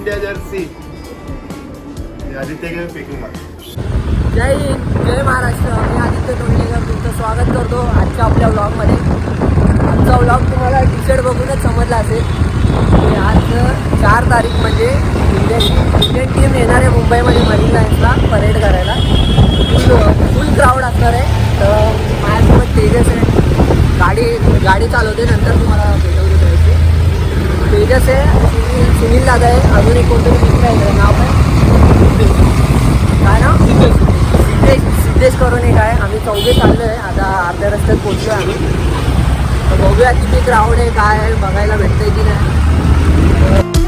India jersey. Aditya काय जय हिंद जय महाराष्ट्र. मी आदित्य तोंडलेकर तुमचं स्वागत करतो आजच्या आपल्या व्लॉगमध्ये आमचा व्लॉग तुम्हाला टी शर्ट बघूनच समजला असेल. की आज चार तारीख म्हणजे इंडियन इंडियन टीम येणार आहे मुंबईमध्ये मरीन लाईन्सला परेड करायला. फुल फुल क्राऊड असणार आहे. तर माझ्यासोबत तेजस आहे. गाडी गाडी चालवते नंतर तुम्हाला भेटवली पाहिजे तेजस आहे. सुनील दादा आहे अजून एक कोणतरी मित्र आहे त्याचं नाव काय? काय ना सिद्धेश. सिद्धेश करून एक आहे. आम्ही चौघे चाललो आहे. आता अर्ध्या रस्त्यात पोहोचलो आम्ही. बघूया किती क्राऊड आहे काय आहे बघायला भेटतंय की नाही.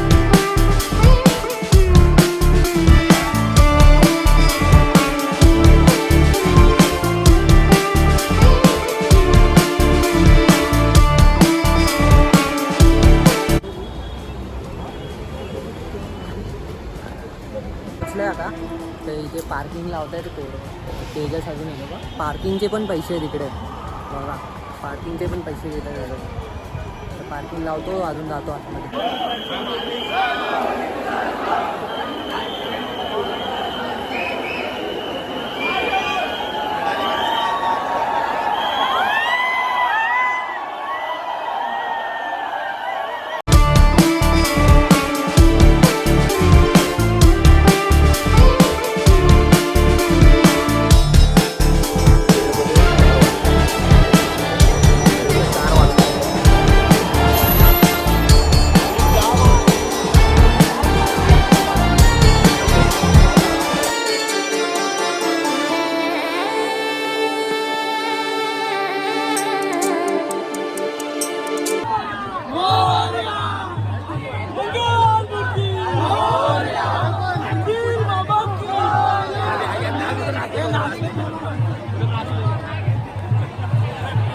पार्किंग लावत आहेत पोरं तेजस अजून आहे बघा. पार्किंगचे पण पैसे आहेत इकडे. बघा. पार्किंगचे पण पैसे घेत आहेत पार्किंग लावतो अजून जातो आतमध्ये.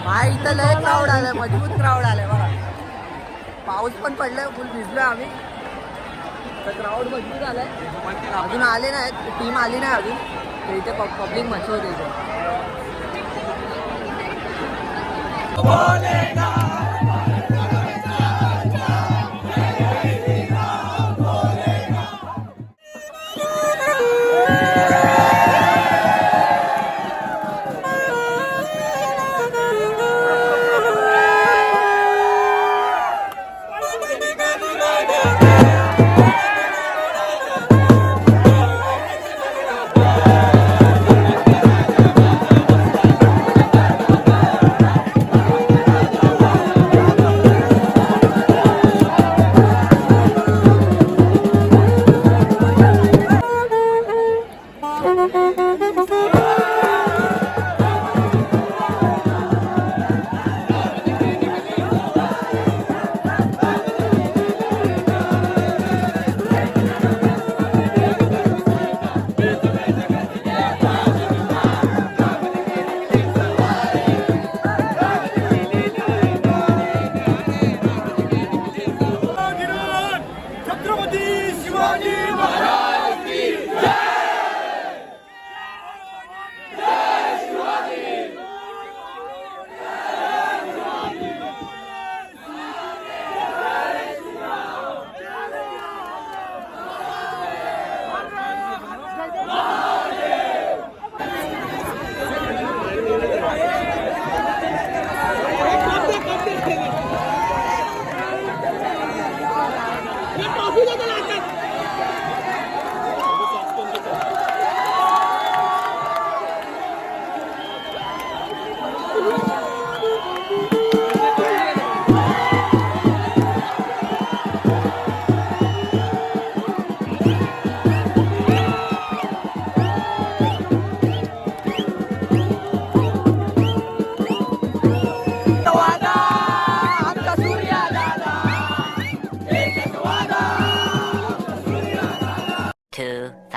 हा इथं लय क्राऊड आलाय मजबूत क्राऊड आलाय बघा. पाऊस पण पडलाय फुल भिजलोय आम्ही. तर क्राऊड मजबूत आलाय. अजून आले नाहीत टीम आली नाही अजून. तर इथे पब्लिक मच्छी होते इथे.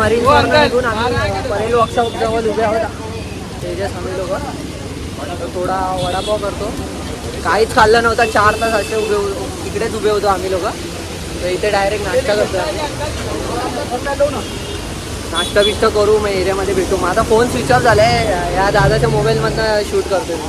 मरीन निघून आम्ही परेल वर्कशॉप जवळ उभे आहोत. तेजस आम्ही लोक थोडा वडापाव करतो. काहीच खाल्लं नव्हतं. चार तास असे उभे इकडेच उभे होतो आम्ही लोक तर इथे डायरेक्ट नाश्ता करतो. नाश्ता बिष्टा करू मग एरियामध्ये भेटू. मग आता फोन स्विच ऑफ झालाय. या दादाच्या मोबाईलमधनं शूट करतोय मी.